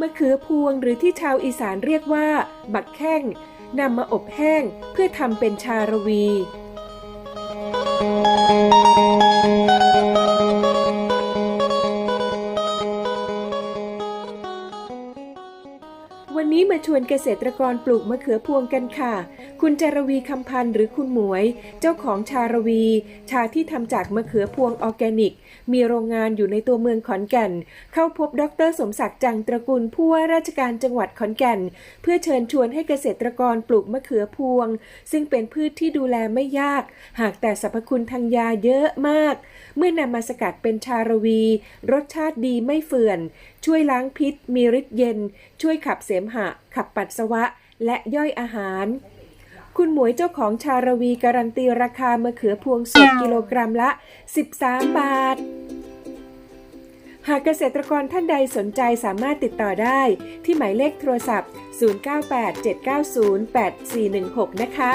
มะเขือพวงหรือที่ชาวอีสานเรียกว่า บักแข้งนำมาอบแห้งเพื่อทำเป็นชาระวี วันนี้มาชวนเกษตรกรปลูกมะเขือพวงกันค่ะ คุณจารวีคำพันธ์หรือคุณหมวย เจ้าของชารวี ชาที่ทำจากมะเขือพวงออร์แกนิก มีโรงงานอยู่ในตัวเมืองขอนแก่น เข้าพบดรสมศักดิ์จังตระกูลผู้ว่าราชการจังหวัดขอนแก่น เพื่อเชิญชวนให้เกษตรกรปลูกมะเขือพวง ซึ่งเป็นพืชที่ดูแลไม่ยาก หากแต่สรรพคุณทางยาเยอะมากเมื่อนำมาสกัดเป็นชารวี รสชาติดีไม่เฟื่อน ช่วยล้างพิษ มีฤทธิ์เย็น ช่วยขับเสมหะ ขับปัสสาวะ และย่อยอาหาร คุณหมวยเจ้าของชารวีการันตีราคามะเขือพวงสดกิโลกรัมละ 13 บาทหากเกษตรกรท่านใดสนใจสามารถติดต่อได้ที่หมายเลขโทรศัพท์ 0987908416 นะคะ